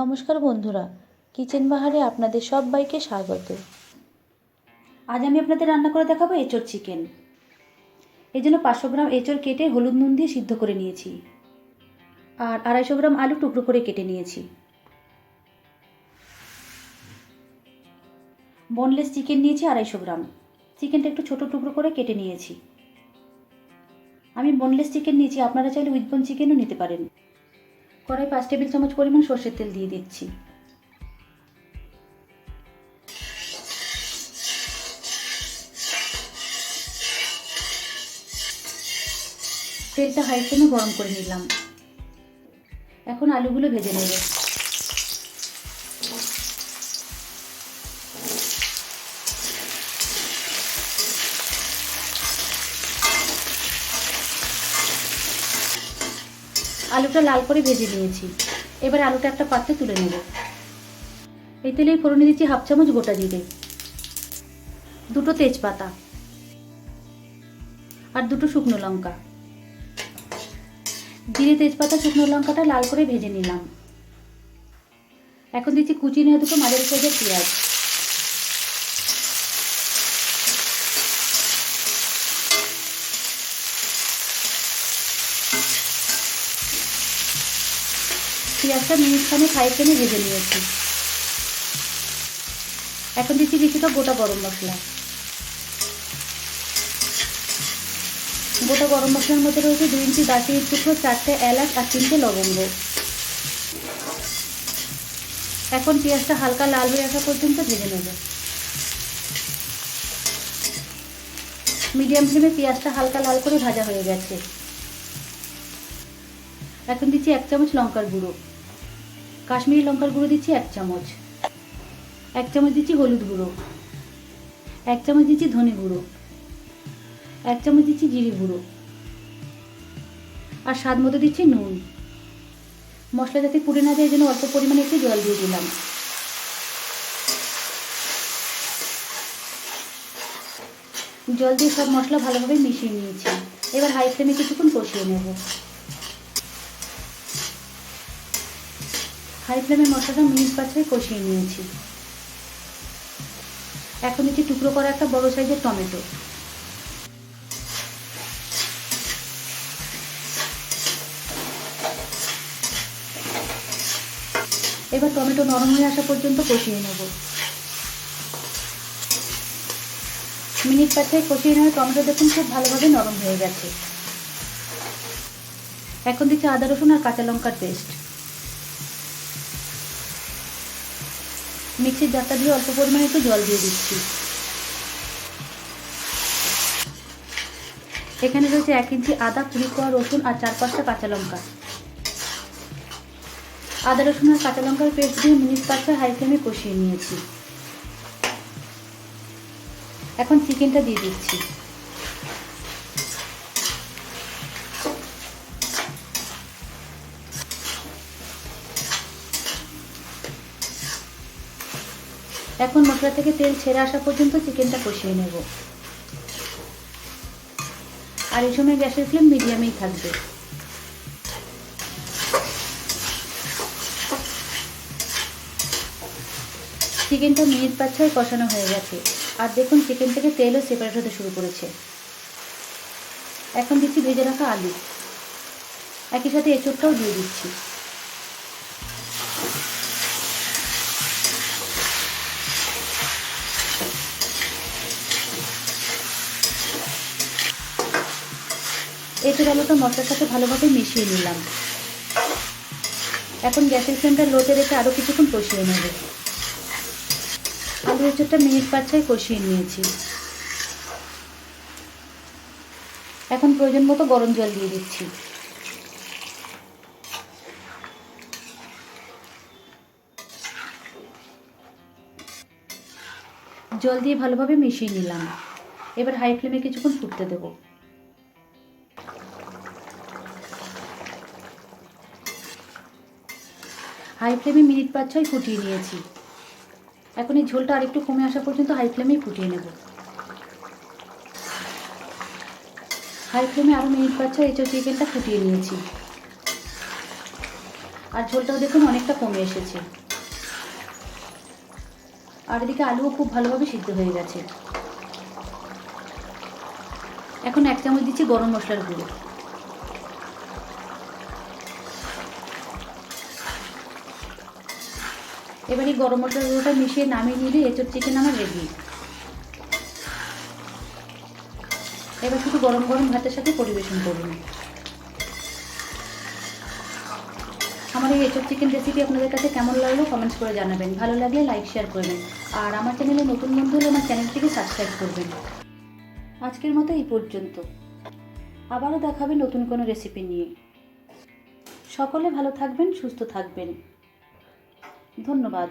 নমস্কার বন্ধুরা, কিচেন বাহারে আপনাদের সবাইকে স্বাগত। আজ আমি আপনাদের রান্না করে দেখাবো এঁচোড় চিকেন। এই জন্য পাঁচশো গ্রাম এঁচোড় কেটে হলুদ নুন দিয়ে সিদ্ধ করে নিয়েছি। আর আড়াইশো গ্রাম আলু টুকরো করে কেটে নিয়েছি। বনলেস চিকেন নিয়েছি আড়াইশো গ্রাম। চিকেনটা একটু ছোটো টুকরো করে কেটে নিয়েছি। আমি বনলেস চিকেন নিয়েছি, আপনারা চাইলে উইথ বোন চিকেনও নিতে পারেন। কড়াই পাঁচ টেবিল চামচ পরিমাণ সর্ষের তেল দিয়ে দিচ্ছি। তেলটা হাই ফ্লেমে গরম করে নিলাম। এখন আলুগুলো ভেজে নেব। আলুটা লাল করে ভেজে নিয়েছি। এবার আলুটা একটা পাত্রে তুলে নেব। এই তেলেই ফোড়নে দিচ্ছি হাফ চামচ গোটা জিরে। দুটো তেজপাতা। আর দুটো শুকনো লঙ্কা। জিরে তেজপাতা, শুকনো লঙ্কাটা লাল করে ভেজে নিলাম। এখন দিচ্ছি কুচি নেওয়া দুটো মাঝারি সাইজের পেঁয়াজ। পেঁয়াজটা মিনিট খানে ফ্রাই প্যানে ভেজে নিয়েছি। এখন দিচ্ছি কিছুটা গোটা গরম মশলা। গোটা গরম মশলার মধ্যে রয়েছে দুই ইঞ্চি দারচিনির টুকরো, চারটে এলাচ আর তিনটে লবঙ্গ। এখন পেঁয়াজটা হালকা লাল হয়ে আসা পর্যন্ত ভেজে নেব। মিডিয়াম ফ্লেমে পেঁয়াজটা হালকা লাল করে ভাজা হয়ে গেছে। এখন দিচ্ছি এক চামচ লঙ্কার গুঁড়ো। কাশ্মীরি লঙ্কার গুঁড়ো দিচ্ছি এক চামচ। এক চামচ দিচ্ছি হলুদ গুঁড়ো। এক চামচ দিচ্ছি ধনে গুঁড়ো। এক চামচ দিচ্ছি জিরে গুঁড়ো। আর স্বাদ মতো দিচ্ছি নুন। মশলা যাতে পুড়ে না যায় জন্য অল্প পরিমাণে একটু জল দিয়ে দিলাম। জল দিয়ে সব মশলা ভালোভাবে মিশিয়ে নিয়েছি। এবার হাই ফ্লেমে কিছুক্ষণ কষিয়ে নেব। হাই ফ্লেমে মশলাটা মিনিট পাঁচে কষিয়ে নিয়েছি। এখন দিচ্ছি টুকরো করা একটা বড় সাইজের টমেটো। এবার টমেটো নরম হয়ে আসা পর্যন্ত কষিয়ে নেব। মিনিট পাঁচে কষিয়ে নেওয়া টমেটো দেখুন খুব ভালোভাবে নরম হয়ে গেছে। এখন দিচ্ছি আদা রসুন আর কাঁচা লঙ্কার পেস্ট। মিক্সির জারটা দিয়ে অল্প পরিমাণে একটু জল দিয়ে দিচ্ছি। এখানে রয়েছে এক ইঞ্চি আদা, কুড়ি কোয়া রসুন আর চার পাঁচটা কাঁচা লঙ্কা। আদা, রসুন আর কাঁচা লঙ্কার পেস্ট দিয়ে মিনিট পাঁচটা হাই ফ্লেমে কষিয়ে নিয়েছি। এখন চিকেনটা দিয়ে দিচ্ছি। এখন মশলা থেকে তেল ছেড়ে আসা পর্যন্ত চিকেনটা কষিয়ে নেব। আর এই সময় গ্যাসের ফ্লেম মিডিয়ামেই থাকবে। চিকেনটা মিনিট পাঁচ ছয় কষানো হয়ে গেছে। আর দেখুন, চিকেন থেকে তেলও সেপারেট হতে শুরু করেছে। এখন দিচ্ছি ভেজে রাখা আলু। একই সাথে এঁচোড়টাও দিয়ে দিচ্ছি। এঁচোড় আলুটা মশলার সাথে ভালোভাবে মিশিয়ে নিলাম। এখন গ্যাসের ফ্লেমটা লোতে রেখে আরও কিছুক্ষণ কষিয়ে নেব। আলু এঁচোড়টা মিনিট পাঁচ ছয় কষিয়ে নিয়েছি। এখন প্রয়োজন মতো গরম জল দিয়ে দিচ্ছি। জল দিয়ে ভালোভাবে মিশিয়ে নিলাম। এবার হাই ফ্লেমে কিছুক্ষণ ফুটতে দেবো। হাই ফ্লেমে মিনিট পাঁচ ছয় ফুটিয়ে নিয়েছি। এখন এই ঝোলটা আরেকটু কমে আসা পর্যন্ত হাই ফ্লেমেই ফুটিয়ে নেব। হাই ফ্লেমে আরও মিনিট পাঁচ ছয় এঁচো চিকেনটা ফুটিয়ে নিয়েছি। আর ঝোলটাও দেখুন অনেকটা কমে এসেছে। আর এদিকে আলুও খুব ভালোভাবে সিদ্ধ হয়ে গেছে। এখন এক চামচ দিচ্ছি গরম মশলার গুঁড়ো। এবার এই গরম মশলার গুঁড়োটা মিশিয়ে নামিয়ে নিলে এঁচোর চিকেন আমার রেডি এবার শুধু গরম গরম ভাতের সাথে পরিবেশন করুন। আমার এই এঁচোর চিকেন রেসিপি আপনাদের কাছে কেমন লাগল কমেন্টস করে জানাবেন। ভালো লাগলে লাইক শেয়ার করবেন আর আমার চ্যানেলে নতুন বন্ধু হলে আমার চ্যানেলটিকে সাবস্ক্রাইব করবেন। আজকের মতো এই পর্যন্ত। আবারও দেখাবে নতুন কোনো রেসিপি নিয়ে। সকলে ভালো থাকবেন, সুস্থ থাকবেন। ধন্যবাদ।